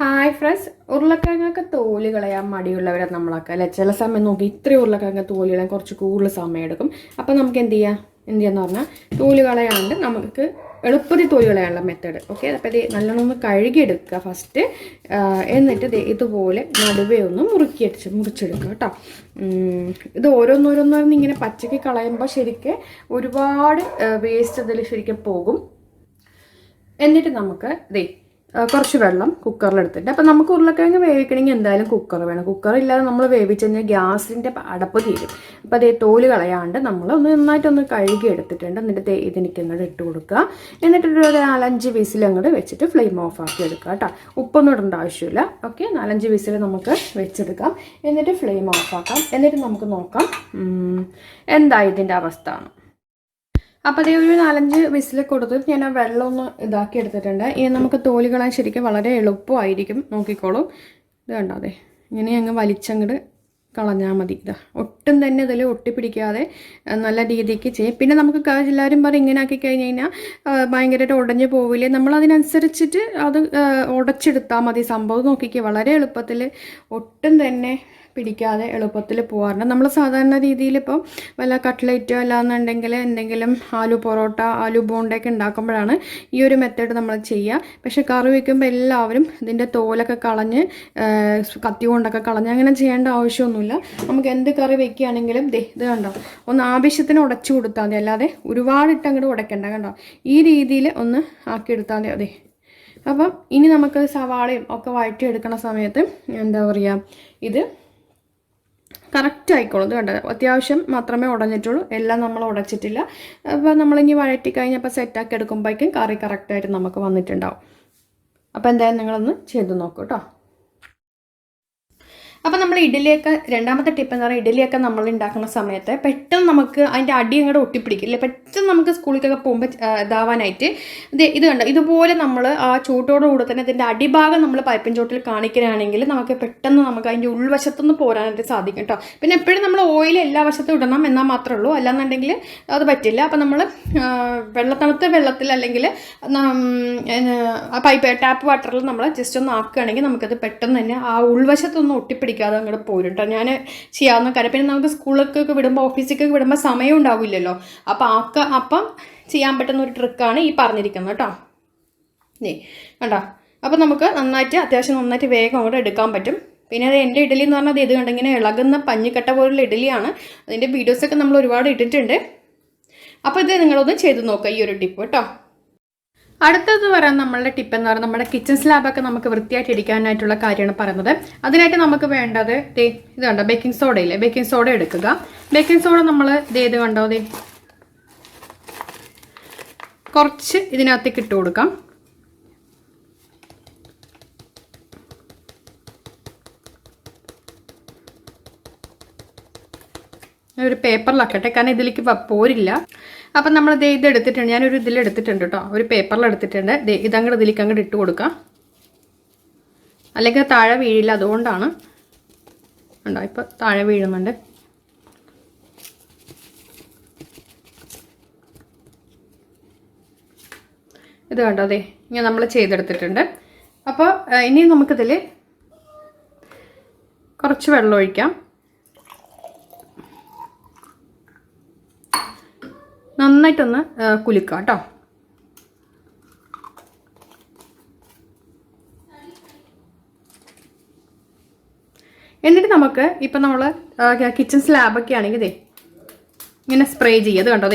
Hi friends ഉരുളക്കിഴങ്ങൊക്കെ തോൽ കളയാൻ മടിയുള്ളവരെ നമ്മളൊക്കെ അല്ലെ? ചില സമയം നോക്കി ഇത്രയും ഉരുളക്കിഴങ്ങ് തോൽ കളയാൻ കുറച്ച് കൂടുതൽ സമയം എടുക്കും. അപ്പം നമുക്ക് എന്ത് ചെയ്യാം? എന്ത് ചെയ്യാന്ന് പറഞ്ഞാൽ തോൽ കളയാണ്ട് നമുക്ക് എളുപ്പത്തിൽ തോൽ കളയാനുള്ള മെത്തേഡ് ഓക്കെ അപ്പോൾ ഇത് നല്ലോണം ഒന്ന് കഴുകിയെടുക്കുക ഫസ്റ്റ് എന്നിട്ട് ഇതുപോലെ നടുവേ ഒന്ന് മുറുക്കിയടിച്ച് മുറിച്ചെടുക്കുക കേട്ടോ. ഇത് ഓരോന്നോരോന്നോരോന്ന് ഇങ്ങനെ പച്ചക്ക് കളയുമ്പോൾ ശരിക്കും ഒരുപാട് വേസ്റ്റ് അതിൽ ശരിക്കും പോകും. എന്നിട്ട് നമുക്ക് ദേ കുറച്ച് വെള്ളം കുക്കറിൽ എടുത്തിട്ട്. അപ്പം നമുക്ക് ഉരുളക്കിഴങ്ങ് വേവിക്കണമെങ്കിൽ എന്തായാലും കുക്കർ വേണം. കുക്കർ ഇല്ലാതെ നമ്മൾ വേവിച്ച് കഴിഞ്ഞാൽ ഗ്യാസിന്റെ അടപ്പ് തീരും. അപ്പോൾ അതേ തോൽ കളയാണ്ട് നമ്മൾ ഒന്ന് നന്നായിട്ടൊന്ന് കഴുകി എടുത്തിട്ടുണ്ട്. എന്നിട്ട് ഇതിനിക്ക് അങ്ങോട്ട് ഇട്ട് കൊടുക്കുക എന്നിട്ടൊരു ഒരു നാലഞ്ച് വിസിൽ അങ്ങോട്ട് വെച്ചിട്ട് ഫ്ലെയിം ഓഫ് ആക്കി എടുക്കുക കേട്ടോ ഉപ്പൊന്നും ഇടേണ്ട ആവശ്യമില്ല. ഓക്കെ നാലഞ്ച് വിസിൽ നമുക്ക് വെച്ചെടുക്കാം. എന്നിട്ട് ഫ്ലെയിം ഓഫ് ആക്കാം. എന്നിട്ട് നമുക്ക് നോക്കാം. എന്താ ഇതിന്റെ അവസ്ഥ അപ്പോൾ അതേ ഒരു നാലഞ്ച് വിസിൽ കൊടുത്ത് ഞാൻ ആ വെള്ളം ഒന്ന് ഇതാക്കി എടുത്തിട്ടുണ്ട്. ഇനി നമുക്ക് തോൽ കളയാൻ ശരിക്കും വളരെ എളുപ്പമായിരിക്കും. നോക്കിക്കോളും. ഇത് കണ്ടോ അതെ ഇങ്ങനെ അങ്ങ് വലിച്ചങ്ങോട്ട് കളഞ്ഞാൽ മതി. ഇതാ ഒട്ടും തന്നെ ഇതിൽ ഒട്ടിപ്പിടിക്കാതെ നല്ല രീതിക്ക് ചെയ്യും. പിന്നെ നമുക്ക് എല്ലാവരും പറയും ഇങ്ങനെ ആക്കി കഴിഞ്ഞ് കഴിഞ്ഞാൽ ഭയങ്കരമായിട്ട് ഉടഞ്ഞു പോവില്ലേ? നമ്മൾ അതിനനുസരിച്ചിട്ട് അത് ഉടച്ചെടുത്താൽ മതി. സംഭവം നോക്കിക്കുക വളരെ എളുപ്പത്തിൽ ഒട്ടും തന്നെ പിടിക്കാതെ എളുപ്പത്തിൽ പോകാറുണ്ട് നമ്മൾ സാധാരണ രീതിയിൽ ഇപ്പം വല്ല കട്ട്ലേറ്റോ അല്ലാന്നുണ്ടെങ്കിൽ എന്തെങ്കിലും ആലു പൊറോട്ട ആലു ബോണ്ടൊക്കെ ഉണ്ടാക്കുമ്പോഴാണ് ഈ ഒരു മെത്തേഡ് നമ്മൾ ചെയ്യുക. പക്ഷേ കറി വയ്ക്കുമ്പോൾ എല്ലാവരും ഇതിന്റെ തോലൊക്കെ കളഞ്ഞ് കത്തി കൊണ്ടൊക്കെ കളഞ്ഞ് അങ്ങനെ ചെയ്യേണ്ട ആവശ്യമൊന്നുമില്ല. നമുക്ക് എന്ത് കറി വെക്കുകയാണെങ്കിലും ദേ ഇത് കണ്ടോ? ഒന്ന് ആവശ്യത്തിന് ഉടച്ചു കൊടുത്താൽ മതി. അല്ലാതെ ഒരുപാടിട്ട് അങ്ങോട്ട് ഉടയ്ക്കണ്ട കണ്ടോ? ഈ രീതിയിൽ ഒന്ന് ആക്കിയെടുത്താൽ മതി. അതെ. അപ്പം ഇനി നമുക്ക് സവാളയും ഒക്കെ വഴറ്റിയെടുക്കണ സമയത്ത് എന്താ പറയുക ഇത് കറക്റ്റ് ആയിക്കോളും. ഇത് കണ്ടത് അത്യാവശ്യം മാത്രമേ ഉടഞ്ഞിട്ടുള്ളൂ. എല്ലാം നമ്മൾ ഉടച്ചിട്ടില്ല. അപ്പോൾ നമ്മളിങ്ങി വഴറ്റി കഴിഞ്ഞപ്പോൾ സെറ്റാക്കി എടുക്കുമ്പോഴേക്കും കറി കറക്റ്റായിട്ട് നമുക്ക് വന്നിട്ടുണ്ടാവും. അപ്പോൾ എന്തായാലും നിങ്ങളൊന്ന് ചെയ്ത് നോക്കൂ കേട്ടോ അപ്പോൾ നമ്മൾ ഇഡലിയൊക്കെ രണ്ടാമത്തെ ടിപ്പ് എന്ന് പറയുന്നത് ഇഡലിയൊക്കെ നമ്മൾ ഉണ്ടാക്കുന്ന സമയത്ത് പെട്ടെന്ന് നമുക്ക് അതിന്റെ അടി അങ്ങോട്ട് ഒട്ടിപ്പിടിക്കില്ല പെട്ടെന്ന് നമുക്ക് സ്കൂളിലേക്കൊക്കെ പോകുമ്പോൾ ഇതാവാനായിട്ട് ഇത് ഇത് കണ്ടോ? ഇതുപോലെ നമ്മൾ ആ ചൂട്ടോടുകൂടെ തന്നെ ഇതിന്റെ അടിഭാഗം നമ്മൾ പൈപ്പിൻ ചോട്ടിൽ കാണിക്കുകയാണെങ്കിൽ നമുക്ക് പെട്ടെന്ന് നമുക്ക് അതിന്റെ ഉൾവശത്തുനിന്ന് പോരാനായിട്ട് സാധിക്കും കേട്ടോ പിന്നെ എപ്പോഴും നമ്മൾ ഓയിൽ എല്ലാ വശത്തും ഇടണം എന്നാൽ മാത്രമേ ഉള്ളൂ. അല്ലാന്നുണ്ടെങ്കിൽ അത് പറ്റില്ല. അപ്പോൾ നമ്മൾ വെള്ളത്തണുത്ത വെള്ളത്തിൽ അല്ലെങ്കിൽ പൈപ്പ് ടാപ്പ് വാട്ടറിൽ നമ്മൾ ജസ്റ്റ് ഒന്ന് ആക്കുകയാണെങ്കിൽ നമുക്കത് പെട്ടെന്ന് തന്നെ ആ ഉൾവശത്തൊന്ന് ഉൾവശത്തൊന്നും ഒട്ടിപ്പിടിക്കാതെ അങ്ങോട്ട് പോരും കേട്ടോ ഞാൻ ചെയ്യാവുന്ന കാര്യം. പിന്നെ നമുക്ക് സ്കൂളിലേക്കൊക്കെ വിടുമ്പോൾ ഓഫീസിലേക്കൊക്കെ വിടുമ്പോൾ സമയം ഉണ്ടാവില്ലല്ലോ. അപ്പോൾ ആക്ക അപ്പം ചെയ്യാൻ പറ്റുന്ന ഒരു ട്രിക്കാണ് ഈ പറഞ്ഞിരിക്കുന്നത് കേട്ടോ നീ കണ്ടോ? അപ്പോൾ നമുക്ക് നന്നായിട്ട് അത്യാവശ്യം നന്നായിട്ട് വേഗം അങ്ങോട്ട് എടുക്കാൻ പറ്റും. പിന്നെ അത് എന്റെ ഇഡലി എന്ന് പറഞ്ഞാൽ ഇത് കണ്ടിങ്ങനെ ഇളകുന്ന പഞ്ഞിക്കട്ട പോലുള്ള ഇഡലിയാണ്. അതിന്റെ വീഡിയോസൊക്കെ നമ്മൾ ഒരുപാട് ഇട്ടിട്ടുണ്ട്. അപ്പോൾ ഇത് നിങ്ങളൊന്ന് ചെയ്ത് നോക്കുക ഈ ഒരു ടിപ്പ് കേട്ടോ അടുത്തത് പറയാൻ നമ്മളുടെ ടിപ്പ് എന്ന് പറയുന്നത് നമ്മുടെ കിച്ചൺ സ്ലാബൊക്കെ നമുക്ക് വൃത്തിയായിട്ട് ഇരിക്കാനായിട്ടുള്ള കാര്യമാണ് പറയുന്നത്. അതിനായിട്ട് നമുക്ക് വേണ്ടത് ദേ ഇത് കണ്ടോ ബേക്കിംഗ് സോഡ ഇല്ലേ? ബേക്കിംഗ് സോഡ എടുക്കുക. ബേക്കിംഗ് സോഡ നമ്മൾ ദേ ഇത് കണ്ടോ ദേ. കുറച്ച് ഇതിനകത്തേക്ക് ഇട്ട് കൊടുക്കാം. ഒരു പേപ്പറിലാക്കട്ടെ? കാരണം ഇതിലേക്ക് പോരില്ല. അപ്പം നമ്മൾ ദേ ഇത് എടുത്തിട്ടുണ്ട്. ഞാനൊരു ഇതിൽ എടുത്തിട്ടുണ്ട് കേട്ടോ ഒരു പേപ്പറിൽ എടുത്തിട്ടുണ്ട്. ദേ ഇതങ്ങോട്ട് ഇതിലേക്ക് അങ്ങോട്ട് ഇട്ട് കൊടുക്കാം. അല്ലെങ്കിൽ താഴെ വീഴില്ല. അതുകൊണ്ടാണ്. ഉണ്ടോ ഇപ്പം താഴെ വീഴുന്നുണ്ട്. ഇത് കണ്ടോ? അതെ ഇങ്ങനെ നമ്മൾ ചെയ്തെടുത്തിട്ടുണ്ട്. അപ്പോൾ ഇനി നമുക്കിതിൽ കുറച്ച് വെള്ളം ഒഴിക്കാം. നന്നായിട്ടൊന്ന് കുലുക്കുക കേട്ടോ എന്നിട്ട് നമുക്ക് ഇപ്പം നമ്മൾ കിച്ചൺ സ്ലാബൊക്കെ ആണെങ്കിൽ ഇങ്ങനെ സ്പ്രേ ചെയ്യുക അത് കണ്ടോ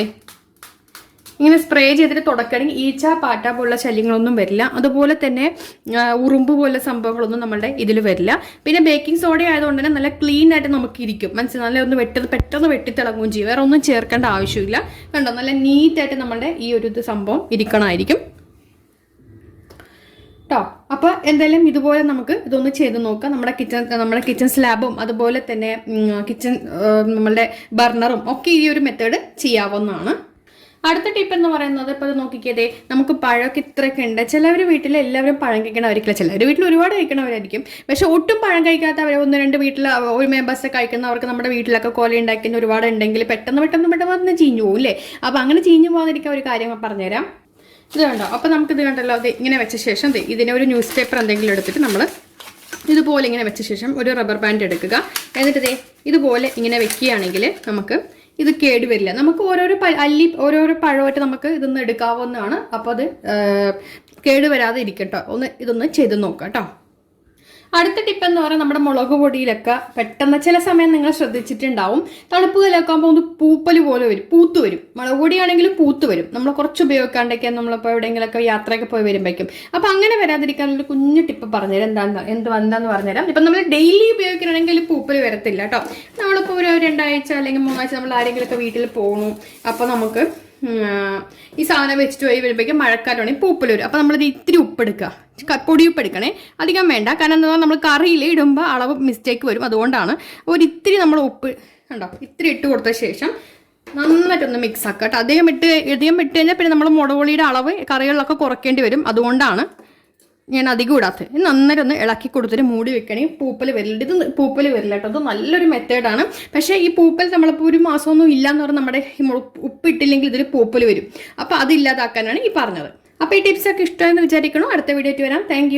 ഇങ്ങനെ സ്പ്രേ ചെയ്തിട്ട് തുടക്കണമെങ്കിൽ ഈച്ച പാറ്റ പോലുള്ള ശല്യങ്ങളൊന്നും വരില്ല. അതുപോലെ തന്നെ ഉറുമ്പ് പോലുള്ള സംഭവങ്ങളൊന്നും നമ്മുടെ ഇതിൽ വരില്ല. പിന്നെ ബേക്കിംഗ് സോഡ ആയതുകൊണ്ട് തന്നെ നല്ല ക്ലീൻ ആയിട്ട് നമുക്ക് ഇരിക്കും മനസ്സിലായി നല്ല ഒന്ന് വെട്ടത് പെട്ടെന്ന് വെട്ടിത്തിളങ്ങുകയും ചെയ്യും. വേറെ ഒന്നും ചേർക്കേണ്ട ആവശ്യമില്ല. കണ്ടോ? നല്ല നീറ്റായിട്ട് നമ്മുടെ ഈ ഒരു സംഭവം ഇരിക്കണമായിരിക്കും. കേട്ടോ അപ്പോൾ എന്തായാലും ഇതുപോലെ നമുക്ക് ഇതൊന്ന് ചെയ്ത് നോക്കാം. നമ്മുടെ കിച്ചൺ നമ്മുടെ കിച്ചൺ സ്ലാബും അതുപോലെ തന്നെ കിച്ചൺ നമ്മളുടെ ബർണറും ഒക്കെ ഈ ഒരു മെത്തേഡ് ചെയ്യാവുന്നതാണ്. അടുത്ത ടിപ്പ് എന്ന് പറയുന്നത് ഇപ്പോൾ ഇത് നോക്കിക്കതേ നമുക്ക് പഴമൊക്കെ ഇത്രയൊക്കെ ഉണ്ട്. ചിലവർ വീട്ടിൽ എല്ലാവരും പഴം കഴിക്കണവരിക്കില്ല ചിലവർ വീട്ടിൽ ഒരുപാട് കഴിക്കണവരായിരിക്കും. പക്ഷെ ഒട്ടും പഴം കഴിക്കാത്തവർ ഒന്ന് രണ്ട് വീട്ടിൽ ഒരു മെമ്പേഴ്സ് കഴിക്കുന്നവർക്ക് നമ്മുടെ വീട്ടിലൊക്കെ കോല ഉണ്ടാക്കുന്ന ഒരുപാട് ഉണ്ടെങ്കിൽ പെട്ടെന്ന് പെട്ടെന്ന് പെട്ടെന്ന് വന്ന് ചീഞ്ഞു പോകും അല്ലേ അപ്പോൾ അങ്ങനെ ചീഞ്ഞു പോകാതിരിക്കാൻ ഒരു കാര്യം പറഞ്ഞുതരാം. ഇത് കണ്ടോ? അപ്പോൾ നമുക്ക് ഇത് കണ്ടല്ലോ അത് ഇങ്ങനെ വെച്ച ശേഷം ഇതിനെ ഒരു ന്യൂസ് പേപ്പർ എന്തെങ്കിലും എടുത്തിട്ട് നമ്മൾ ഇതുപോലെ ഇങ്ങനെ വെച്ച ശേഷം ഒരു റബ്ബർ ബാൻഡ് എടുക്കുക. എന്നിട്ട് ഇതുപോലെ ഇങ്ങനെ വെക്കുകയാണെങ്കിൽ നമുക്ക് ഇത് കേടുവരില്ല നമുക്ക് ഓരോരോ അല്ലി ഓരോരോ പഴമായിട്ട് നമുക്ക് ഇതൊന്ന് എടുക്കാവുന്നതാണ്. അപ്പോൾ അത് കേടുവരാതെ കേട് വരാതെ ഇരിക്കട്ടോ. ഒന്ന് ഇതൊന്ന് ചെയ്ത് നോക്കാം കേട്ടോ അടുത്ത ടിപ്പ് എന്ന് പറയുന്നത് നമ്മുടെ മുളക് പൊടിയിലൊക്കെ പെട്ടെന്ന് ചില സമയം നിങ്ങൾ ശ്രദ്ധിച്ചിട്ടുണ്ടാവും. തണുപ്പ് കാലമൊക്കെ ആകുമ്പോൾ ഒന്ന് പൂപ്പൽ പോലെ വരും പൂത്ത് വരും. മുളക് പൊടിയാണെങ്കിലും പൂത്ത് വരും. നമ്മൾ കുറച്ച് ഉപയോഗിക്കാണ്ടൊക്കെ നമ്മളിപ്പോൾ എവിടെയെങ്കിലുമൊക്കെ യാത്രയൊക്കെ പോയി വരുമ്പോഴേക്കും. അപ്പം അങ്ങനെ വരാതിരിക്കാനുള്ള കുഞ്ഞു ടിപ്പ് പറഞ്ഞുതരാം. എന്താന്ന് എന്ത് എന്താന്ന് പറഞ്ഞുതരാം. ഇപ്പം നമ്മൾ ഡെയിലി ഉപയോഗിക്കണമെങ്കിൽ പൂപ്പൽ വരത്തില്ല കേട്ടോ. നമ്മളിപ്പോൾ ഒരു രണ്ടാഴ്ച അല്ലെങ്കിൽ മൂന്നാഴ്ച നമ്മൾ ആരെങ്കിലുമൊക്കെ വീട്ടിൽ പോകണു അപ്പോൾ നമുക്ക് ഈ സാധനം വെച്ചിട്ട് പോയി വരുമ്പോഴേക്കും മഴക്കാലമാണെങ്കിൽ പൂപ്പൽ വരും. അപ്പോൾ നമ്മളിത് ഇത്തിരി ഉപ്പെടുക്കുക. പൊടി ഉപ്പെടുക്കണേ അധികം വേണ്ട. കാരണം എന്താ നമ്മൾ കറിയിൽ ഇടുമ്പോൾ അളവ് മിസ്റ്റേക്ക് വരും. അതുകൊണ്ടാണ് ഒരു ഇത്തിരി നമ്മൾ ഉപ്പ് കണ്ടോ? ഇത്തിരി ഇട്ട് കൊടുത്ത ശേഷം നന്നായിട്ടൊന്ന് മിക്സ് ആക്കുക. കേട്ടോ അധികം ഇട്ട് അധികം ഇട്ട് കഴിഞ്ഞാൽ പിന്നെ നമ്മൾ മുളകുപൊടിയുടെ അളവ് കറികളിലൊക്കെ കുറയ്ക്കേണ്ടി വരും. അതുകൊണ്ടാണ് ഞാൻ അധികം ഇടാത്തത്. ഇത് നന്നായിട്ട് ഒന്ന് ഇളക്കി കൊടുത്തിട്ട് മൂടി വെക്കണേ. പൂപ്പൽ വരില്ല ഇത് പൂപ്പൽ വരില്ല കേട്ടോ. അത് നല്ലൊരു മെത്തേഡാണ് പക്ഷേ ഈ പൂപ്പൽ നമ്മളിപ്പോൾ ഒരു മാസമൊന്നും ഇല്ല എന്ന് പറഞ്ഞാൽ നമ്മുടെ ഉപ്പിട്ടില്ലെങ്കിൽ ഇതിൽ പൂപ്പൽ വരും. അപ്പോൾ അതില്ലാതാക്കാനാണ് ഈ പറഞ്ഞത്. അപ്പോൾ ഈ ടിപ്സ് ഒക്കെ ഇഷ്ടമെന്ന് വിചാരിക്കണോ? അടുത്ത വീഡിയോ ആയിട്ട് വരാം. താങ്ക്